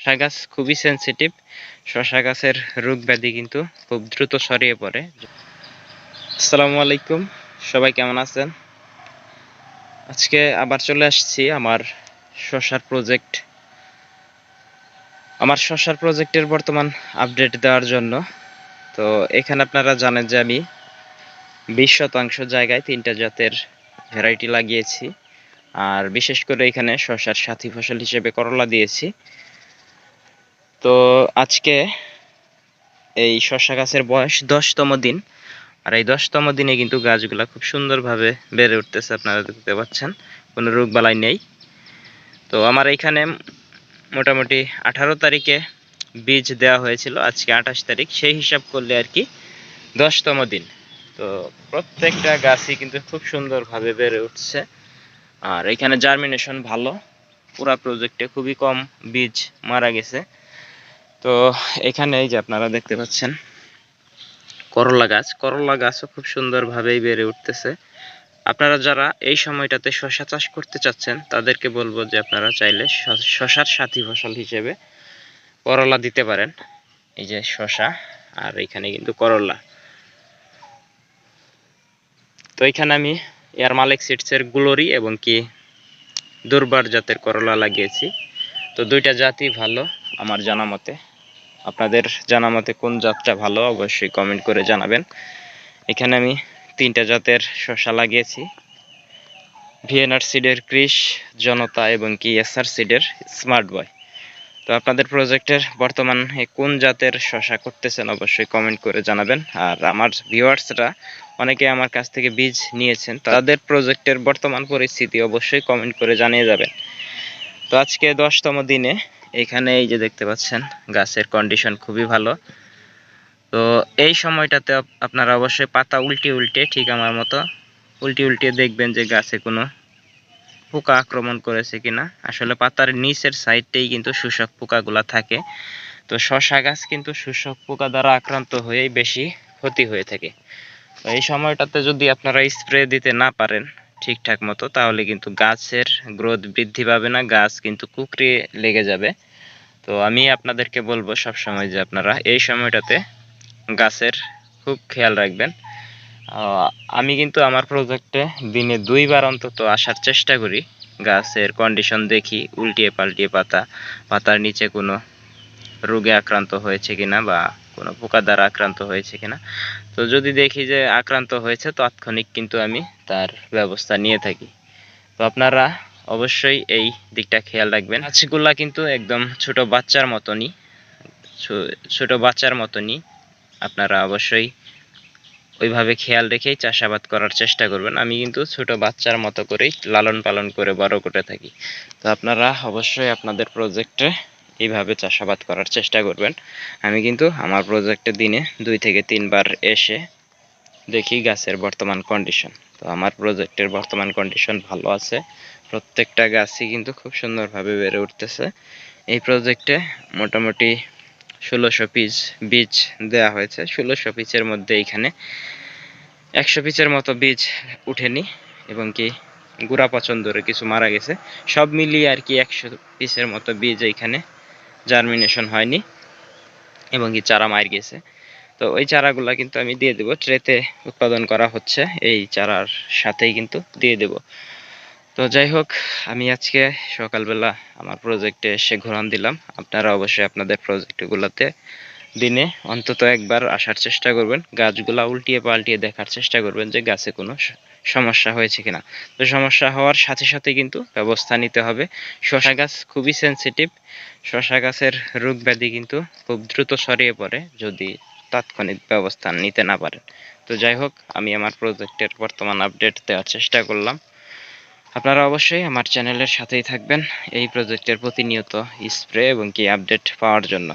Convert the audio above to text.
শশা গাছ খুবই সেনসিটিভ শশা গাছের রোগ ব্যাধি কিন্তু খুব দ্রুত ছড়িয়ে পড়ে। আসসালামু আলাইকুম, সবাই কেমন আছেন? আজকে আবার চলে আসছি আমার শশার প্রজেক্ট আমার শশার প্রজেক্টের বর্তমান আপডেট দেওয়ার জন্য। তো এখানে আপনারা জানেন যে আমি বিশ শতাংশ জায়গায় তিনটা জাতের ভ্যারাইটি লাগিয়েছি। আর বিশেষ করে এখানে শশার সাথী ফসল হিসেবে করলা দিয়েছি। তো আজকে এই শশা গাছের বয়স দশতম দিন। আর এই দশতম দিনে কিন্তু গাছগুলা খুব সুন্দরভাবে বেড়ে উঠতেছে, আপনারা দেখতে পাচ্ছেন। কোনো রোগ বালাই নেই। তো আমার এইখানে মোটামুটি আঠারো তারিখে বীজ দেওয়া হয়েছিল, আজকে আঠাশ তারিখ। সেই হিসাব করলে আর কি দশতম দিন। তো প্রত্যেকটা গাছই কিন্তু খুব সুন্দরভাবে বেড়ে উঠছে। আর এখানে জার্মিনেশন ভালো। পুরা প্রজেক্টে খুবই কম বীজ মারা গেছে। তো এখানে এই যে আপনারা দেখতে পাচ্ছেন, করলা গাছ। করলা গাছও খুব সুন্দরভাবেই বেড়ে উঠতেছে। আপনারা যারা এই সময়টাতে শশা চাষ করতে চাচ্ছেন, তাদেরকে বলব যে আপনারা চাইলে শশার সাথী ফসল হিসেবে করলা দিতে পারেন। এই যে শশা আর এখানে কিন্তু করলা। তো এখানে আমি এয়ার মালিক সিডসের গ্লোরি এবং কি দুর্বার জাতের করলা লাগিয়েছি। তো দুইটা জাতই ভালো, আমার জানা মতে। আপনাদের জানা মতে কোন জাতটা ভালো, অবশ্যই কমেন্ট করে জানাবেন। এখানে আমি তিনটা জাতের শসা লাগিয়েছি। ভিএনআর সিডের ক্রিস জনতা এবং কি এসআর সিডের স্মার্ট বয় তো আপনাদের প্রজেক্টের বর্তমানে কোন জাতের শশা করতেছেন, অবশ্যই কমেন্ট করে জানাবেন। আর আমার ভিউয়ার্সরা অনেকে আমার কাছ থেকে বীজ নিয়েছেন, তাদের প্রজেক্টের বর্তমান পরিস্থিতি অবশ্যই কমেন্ট করে জানিয়ে যাবেন। তো আজকে দশতম দিনে এখানে এই যে দেখতে পাচ্ছেন, গাছের কন্ডিশন খুবই ভালো। তো এই সময়টাতে আপনারা অবশ্যই পাতা উল্টে উল্টে, ঠিক আমার মতো, উল্টে উল্টে দেখবেন যে গাছে কোনো পোকা আক্রমণ করেছে কিনা। আসলে পাতার নিচের সাইডটাই কিন্তু শোষক পোকাগুলা থাকে। তো শশা গাছ কিন্তু শোষক পোকা দ্বারা আক্রান্ত হয়েই বেশি ক্ষতি হয়ে থাকে। এই সময়টাতে যদি আপনারা স্প্রে দিতে না পারেন ঠিকঠাক মতো, তাহলে কিন্তু গাছের গ্রোথ বৃদ্ধি পাবে না, গাছ কিন্তু কুকড়িয়ে লেগে যাবে। তো আমি আপনাদেরকে বলব সব সময় যে আপনারা এই সময়টাতে গাছের খুব খেয়াল রাখবেন। আমি কিন্তু আমার প্রজেক্টে দিনে দুইবার অন্তত আসার চেষ্টা করি গাছের কন্ডিশন দেখি, উল্টিয়ে পাল্টিয়ে পাতা, পাতার নিচে কোনো রোগে আক্রান্ত হয়েছে কিনা বা কোনো পোকা দ্বারা আক্রান্ত হয়েছে কিনা। তো যদি দেখি যে আক্রান্ত হয়েছে, তাৎক্ষণিক কিন্তু আমি তার ব্যবস্থা নিয়ে থাকি। তো আপনারা অবশ্যই এই দিকটা খেয়াল রাখবেন। গাছগুলা কিন্তু একদম ছোট বাচ্চার মতনই ছোট বাচ্চার মতনই আপনারা অবশ্যই ওইভাবে খেয়াল রেখেই চাষাবাদ করার চেষ্টা করবেন। আমি কিন্তু ছোট বাচ্চার মতো করেই লালন পালন করে বড় করে থাকি। তো আপনারা অবশ্যই আপনাদের প্রজেক্টে এইভাবে চাষাবাদ করার চেষ্টা করবেন। আমি কিন্তু আমার প্রজেক্টে দিনে দুই থেকে তিনবার এসে দেখি গাছের বর্তমান কন্ডিশন তো আমার প্রজেক্টের বর্তমান কন্ডিশন ভালো আছে। প্রত্যেকটা গাছই কিন্তু খুব সুন্দরভাবে বেড়ে উঠতেছে। এই প্রজেক্টে মোটামুটি ষোলোশো পিস বীজ দেওয়া হয়েছে। ষোলোশো পিসের মধ্যে এইখানে একশো পিসের মতো বীজ উঠেনি এবং কি গুড়া পছন্দরে কিছু মারা গেছে। সব মিলিয়ে আর কি একশো পিসের মতো বীজ এইখানে জার্মিনেশন হয়নি, এবং কি চারা মার গেছে। তো ওই চারাগুলা কিন্তু আমি দিয়ে দেবো ট্রেতে উৎপাদন করা হচ্ছে, এই চারার সাথেই কিন্তু দিয়ে দেব। তো যাই হোক, আমি আজকে সকালবেলা আমার প্রজেক্টে এসে ঘোরান দিলাম। আপনারা অবশ্যই আপনাদের প্রজেক্টগুলোতে দিনে অন্তত একবার আসার চেষ্টা করবেন। গাছগুলা উল্টিয়ে পাল্টিয়ে দেখার চেষ্টা করবেন যে গাছে কোনো সমস্যা হয়েছে কিনা। তো সমস্যা হওয়ার সাথে সাথে কিন্তু ব্যবস্থা নিতে হবে। শশা গাছ খুবই সেনসিটিভ শশা গাছের রোগ ব্যাধি কিন্তু খুব দ্রুত ছড়িয়ে পড়ে যদি তাৎক্ষণিক ব্যবস্থা নিতে না পারেন। তো যাই হোক, আমি আমার প্রজেক্টের বর্তমান আপডেট দেওয়ার চেষ্টা করলাম। আপনারা অবশ্যই আমার চ্যানেলের সাথেই থাকবেন এই প্রজেক্টের প্রতিনিয়ত স্প্রে এবং কি আপডেট পাওয়ার জন্য।